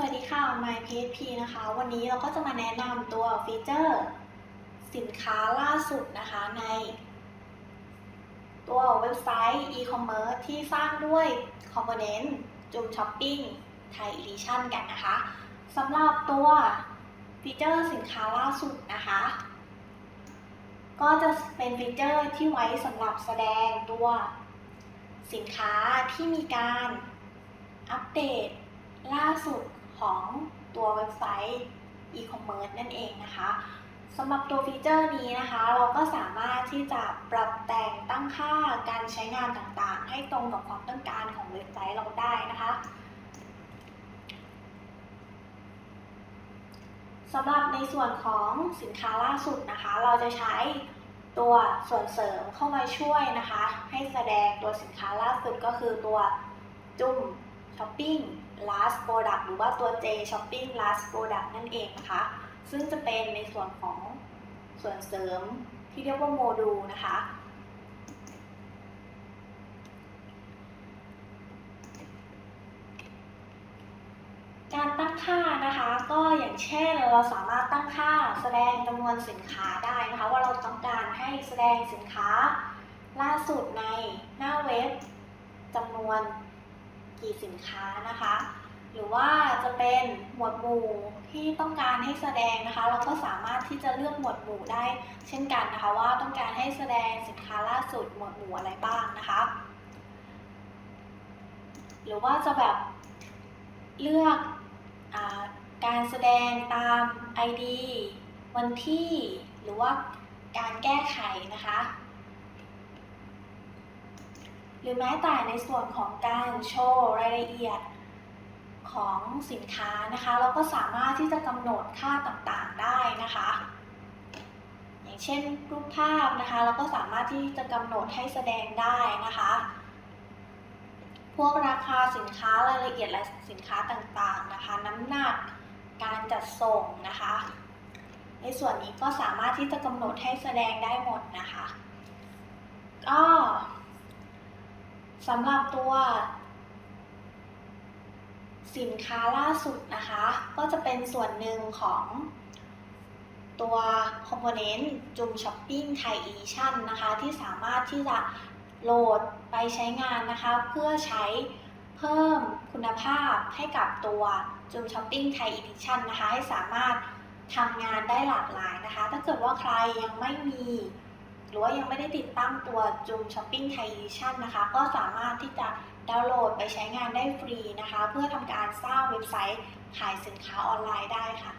สวัสดีค่ะ MyPHP นะคะ วันนี้เราก็จะมาแนะนำตัวฟีเจอร์ สินค้าล่าสุดนะคะใน ตัวเว็บไซต์ e-commerce ที่สร้างด้วย Component จุมช้อปปิ้งไทย Edition กันนะคะสำหรับตัวฟีเจอร์สินค้าล่าสุดนะคะ ก็จะเป็นฟีเจอร์ที่ไว้สำหรับแสดงตัว สินค้าที่มีการอัปเดตล่าสุด ของตัวเว็บไซต์ e-commerce นั่นเองนะคะสำหรับตัวฟีเจอร์นี้นะคะ เราก็สามารถที่จะปรับแต่งตั้งค่าการใช้งานต่างๆ ให้ตรงกับความต้องการของเว็บไซต์เราได้นะคะสำหรับในส่วนของสินค้าล่าสุดนะคะ เราจะใช้ตัวส่วนเสริมเข้ามาช่วยนะคะ ให้แสดงตัวสินค้าล่าสุดก็คือตัวจุ่ม Shopping Last Product หรือว่าตัว J Shopping Last Product นั่นเองนะคะ ซึ่งจะเป็นในส่วนของส่วนเสริมที่เรียกว่าโมดูลนะคะ การตั้งค่านะคะ ก็อย่างเช่นเราสามารถตั้งค่าแสดงจำนวนสินค้าได้นะคะ ว่าเราต้องการให้แสดงสินค้าล่าสุดในหน้าเว็บจำนวน กี่สินค้านะคะ หรือว่าจะเป็นหมวดหมู่ที่ต้องการให้แสดงนะคะ เราก็สามารถที่จะเลือกหมวดหมู่ได้ เช่นกันนะคะ ว่าต้องการให้แสดงสินค้าล่าสุดหมวดหมู่อะไรบ้างนะคะ หรือว่าจะแบบเลือกอาการแสดงตาม ID วันที่ หรือว่าการแก้ไขนะคะ รือแม้แต่ในส่วนของการโชว์รายละเอียดของสินค้านะคะเราก็สามารถที่จะกำหนดค่าต่างๆได้นะคะ อย่างเช่นรูปภาพนะคะเราก็สามารถที่จะกำหนดให้แสดงได้นะคะ พวกราคาสินค้ารายละเอียดและสินค้าต่างๆนะคะ น้ำหนักการจัดส่งนะคะ ในส่วนนี้ก็สามารถที่จะกำหนดให้แสดงได้หมดนะคะก็ สำหรับตัว สินค้าล่าสุดนะคะ ก็จะเป็นส่วนหนึ่งของตัว Component จุมช้อปปิ้งไทย Edition นะคะ ที่สามารถที่จะโหลดไปใช้งานนะคะ เพื่อใช้เพิ่มคุณภาพให้กับตัวจุมช้อปปิ้งไทย Edition นะคะ ให้สามารถทำงานได้หลากหลายนะคะ ถ้าเกิดว่าใครยังไม่มี หรือว่ายังไม่ได้ติดตั้งตัวจุมช้อปปิ้งไทยดิชั่นนะคะ ก็สามารถที่จะดาวน์โหลดไปใช้งานได้ฟรีนะคะ เพื่อทำการสร้างเว็บไซต์ขายสินค้าออนไลน์ได้ค่ะ